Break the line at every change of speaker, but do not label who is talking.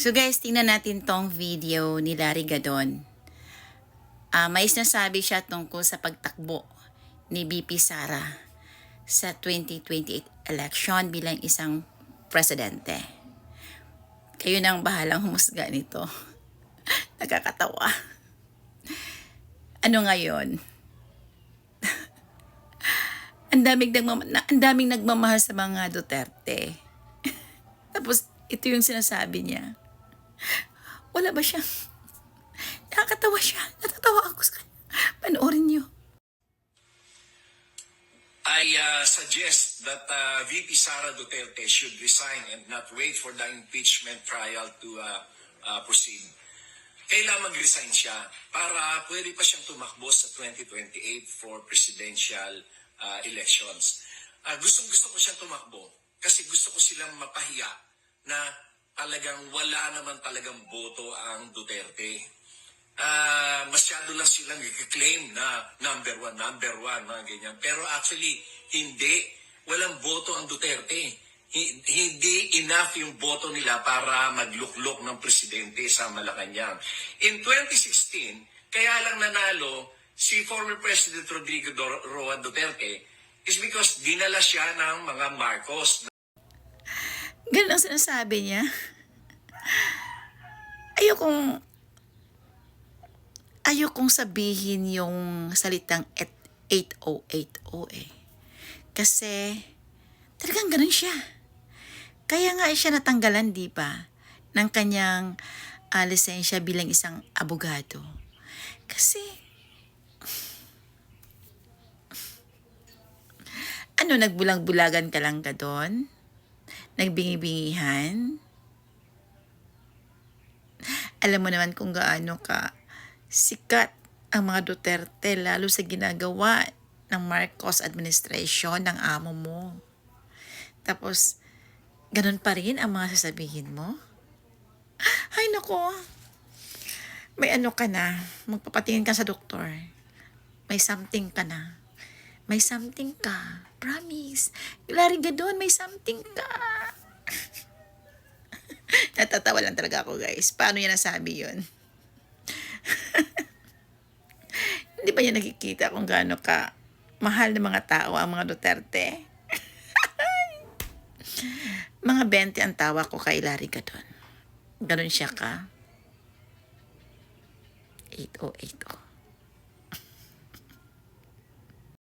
So guys, tingnan natin tong video ni Larry Gadon. Ah, may sinasabi siya tungkol sa pagtakbo ni BP Sara sa 2028 election bilang isang presidente. Kayo nang bahalang humusga nito. Nakakatawa. Ano ngayon? ang daming nagmama- na- ang daming nagmamahal sa mga Duterte. Tapos ito yung sinasabi niya. Wala ba siyang nakakatawa siya. Natatawa ako sa kanya. Panoorin niyo.
I uh, suggest that uh, VP Sara Duterte should resign and not wait for the impeachment trial to uh, uh, proceed. Kailangan mag-resign siya para pwede pa siyang tumakbo sa 2028 for presidential uh, elections. Uh, gustong gusto ko siyang tumakbo kasi gusto ko silang mapahiya na talagang wala naman talagang boto ang Duterte ah masyado lang silang i-claim na number one, number one, mga ganyan. Pero actually, hindi. Walang boto ang Duterte. Hi- Hindi enough yung boto nila para magluklok ng presidente sa Malacanang. In 2016, kaya lang nanalo si former President Rodrigo Roa Duterte is because dinala siya ng mga Marcos
Ganun ang sinasabi niya. Ayokong ayokong sabihin yung salitang et- 8080 eh. Kasi talagang ganun siya. Kaya nga siya natanggalan, di ba, ng kanyang ah, lisensya bilang isang abogado. Kasi ano, nagbulang-bulagan ka lang ka doon? Nagbingi-bingihan. Alam mo naman kung gaano ka sikat ang mga Duterte lalo sa ginagawa ng Marcos administration ng amo mo. Tapos, ganun pa rin ang mga sasabihin mo? Ay, nako. May ano ka na. Magpapatingin ka sa doktor. May something ka na. May something ka. Promise. Larry Gadon, may something ka. Natatawa lang talaga ako, guys. Paano niya nasabi yun? Hindi ba niya nakikita kung gaano ka mahal ng mga tao ang mga Duterte? mga 20 ang tawa ko kay Larry Gadon. Ganon siya ka. 8080.